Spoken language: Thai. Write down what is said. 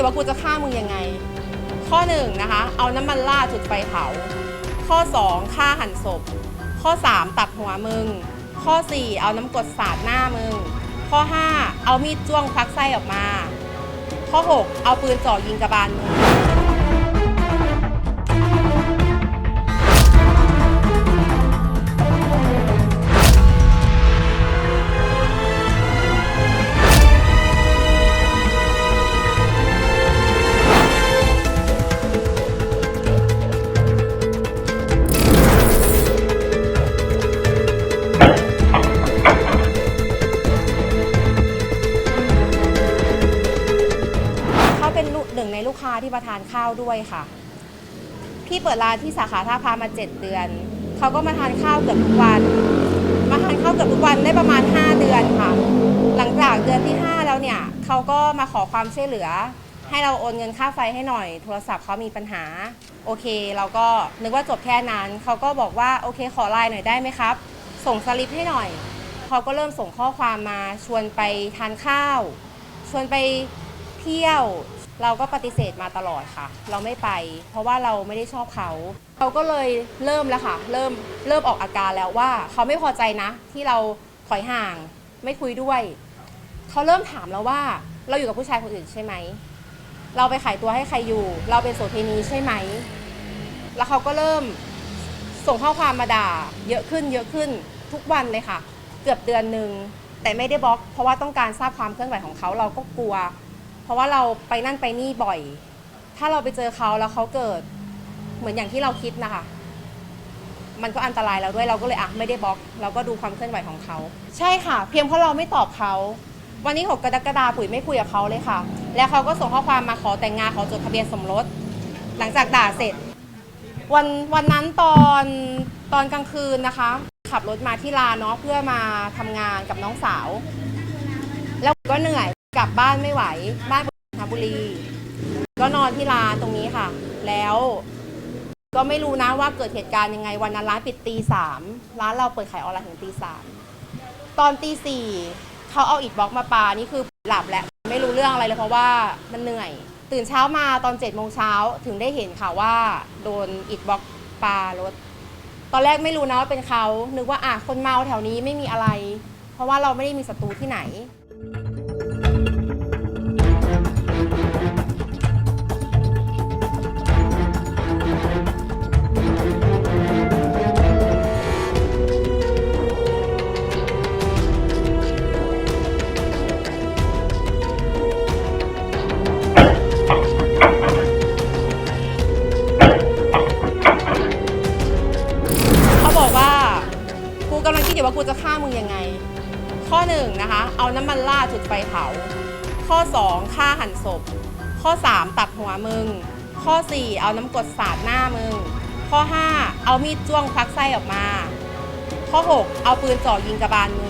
ิดว่ากูจะฆ่ามึงยังไง ข้อหนึ่งนะคะ เอาน้ำมันราดจุดไฟเผา ข้อ 2 ฆ่าหันศพ ข้อ 3 ตัดหัวมึง ข้อ 4 เอาน้ำกรดสาดหน้ามึง ข้อ 5 เอามีดจ้วงควักไส้ออกมา ข้อ 6 เอาปืนจ่อยิงกระบาลมึง ในลูกค้าที่มาทานข้าวด้วยค่ะ พี่เปิดร้านที่สาขาท่าพระมา 7 เดือน เขาก็มาทานข้าวเกือบทุกวัน มาทานข้าวเกือบทุกวันได้ประมาณ 5 เดือนค่ะ หลังจากเดือนที่ 5 แล้วเนี่ยเขาก็มาขอความช่วยเหลือ ให้เราโอนเงินค่าไฟให้หน่อย โทรศัพท์เขามีปัญหา โอเค เราก็นึกว่าจบแค่นั้น เขาก็บอกว่าโอเคขอไลน์หน่อยได้ไหมครับ ส่งสลิปให้หน่อยเขาก็เริ่มส่งข้อความมาชวนไปทานข้าว ชวนไปเที่ยว เราก็ปฏิเสธมาตลอดค่ะ เราไม่ไป เพราะว่าเราไม่ได้ชอบเขาเราก็เลยเริ่มแล้วค่ะ เริ่มเริ่มออกอาการแล้วว่า เขาไม่พอใจนะ ที่เราถอยห่าง ไม่คุยด้วย เขาเริ่มถามแล้วว่า เราอยู่กับผู้ชายคนอื่นใช่ไหม เราไปขายตัวให้ใครอยู่ เราเป็นโสเภณีใช่ไหม แล้วเขาก็เริ่มส่งข้อความมาด่า เยอะขึ้น เยอะขึ้นทุกวันเลยค่ะ เกือบเดือนหนึ่งแต่ไม่ได้บล็อก เพราะว่าต้องการทราบความเคลื่อนไหวของเขาเราก็กลัว ราะว่าเราไปนั่นไปนี่บ่อย ถ้าเราไปเจอเขาแล้วเขาเกิด เหมือนอย่างที่เราคิดนะคะ มันก็อันตรายแล้วด้วยเราก็เลยอะไม่ได้บล็อก เราก็ดูความเคลื่อนไหวของเขา ใช่ค่ะ เพียงเพราะเราไม่ตอบเขา วันนี้หกกรกฎาคมปุ๋ยไม่คุยกับเขาเลยค่ะ แล้วเขาก็ส่งข้อความมาขอแต่งงานขอจดทะเบียนสมรส หลังจากด่าเสร็จ วันวันนั้นตอนตอนกลางคืนนะคะ ขับรถมาที่ลานเนาะเพื่อมาทำงานกับน้องสาว แล้วก็เหนื่อย กลับบ้านไม่ไหว บ้านอยู่นนทบุรี ก็นอนที่ร้านตรงนี้ค่ะ แล้ว ก็ไม่รู้นะว่าเกิดเหตุการณ์ยังไงวันนั้นร้านปิดตีสามร้านเราเปิดขายออนไลน์ถึงตีสามตอนตีสี่เขาเอาอิดบล็อกมาปานี่คือหลับแล้วไม่รู้เรื่องอะไรเลยเพราะว่ามันเหนื่อย ตื่นเช้ามาตอนเจ็ดโมงเช้าถึงได้เห็นค่ะว่า โดนอิดบล็อกปารถ ตอนแรกไม่รู้นะว่าเป็นเขานึกว่าอะคนเมาแถวนี้ไม่มีอะไร เพราะว่าเราไม่ได้มีศัตรูที่ไหน ว่ากูจะฆ่ามึงยังไง ข้อหนึ่งนะคะ เอาน้ำมันราดจุดไฟเผา ข้อ 2 ฆ่าหันศพ ข้อ 3 ตัดหัวมึง ข้อ 4 เอาน้ำกรดสาดหน้ามึง ข้อ 5 เอามีดจ้วงควักไส้ออกมา ข้อ 6 เอาปืนจ่อยิงกระบาลมึง